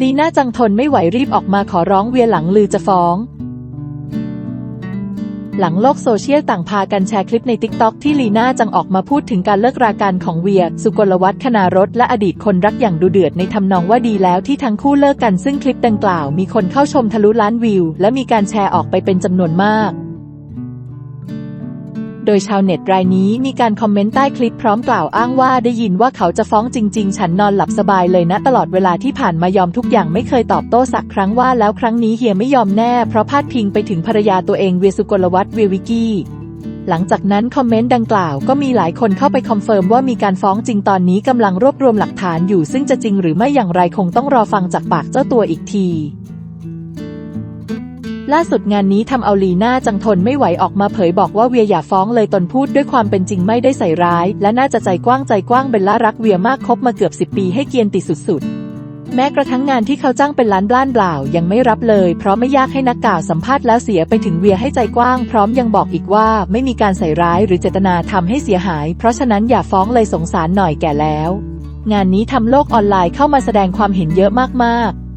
ลีน่าจังทนไม่ไหวรีบออกมาขอร้องเวียหลังลือจะฟ้อง หลังโลกโซเชียลต่างพากันแชร์คลิปใน t ิ k t o k ที่ลีน่าจังออกมาพูดถึงการเลิกรากันของเวีย สุกลวัฒน์คณารถและอดีตคนรักอย่างดูเดือดในทำนองว่าดีแล้วที่ทั้งคู่เลิกกันซึ่งคลิปดังกล่าว มีคนเข้าชมทะลุล้านวิว และมีการแชร์ออกไปเป็นจำนวนมาก โดยชาวเน็ตรายนี้มีการคอมเมนต์ใต้คลิปพร้อมกล่าวอ้างว่าได้ยินว่าเขาจะฟ้องจริง ๆ ฉันนอนหลับสบายเลยนะตลอดเวลาที่ผ่านมายอมทุกอย่างไม่เคยตอบโต้สักครั้งว่าแล้วครั้งนี้เฮียไม่ยอมแน่เพราะพาดพิงไปถึงภรรยาตัวเองเวสุกลวัฒน์เววิกกี้หลังจากนั้นคอมเมนต์ดังกล่าวก็มีหลายคนเข้าไปคอนเฟิร์มว่ามีการฟ้องจริงตอนนี้กำลังรวบรวมหลักฐานอยู่ซึ่งจะจริงหรือไม่อย่างไรคงต้องรอฟังจากปากเจ้าตัวอีกที ล่าสุดงานนี้ทำเอาลีน่าจังทนไม่ไหวออกมาเผยบอกว่าเวียอย่าฟ้องเลยตนพูดด้วยความเป็นจริงไม่ได้ใส่ร้าย และน่าจะใจกว้างใจกว้างเบลล่ารักเวียมากคบมาเกือบ10ปีให้เกียรติสุดๆแม้กระทั่งงานที่เขาจ้างเป็นล้านบล้านเปล่ายังไม่รับเลย เพราะไม่ยากให้นักข่าวสัมภาษณ์แล้วเสียไปถึงเวียให้ใจกว้าง พร้อมยังบอกอีกว่าไม่มีการใส่ร้ายหรือเจตนาทำให้เสียหาย เพราะฉะนั้นอย่าฟ้องเลยสงสารหน่อยแก่แล้ว งานนี้ทำโลกออนไลน์เข้ามาแสดงความเห็นเยอะมากๆ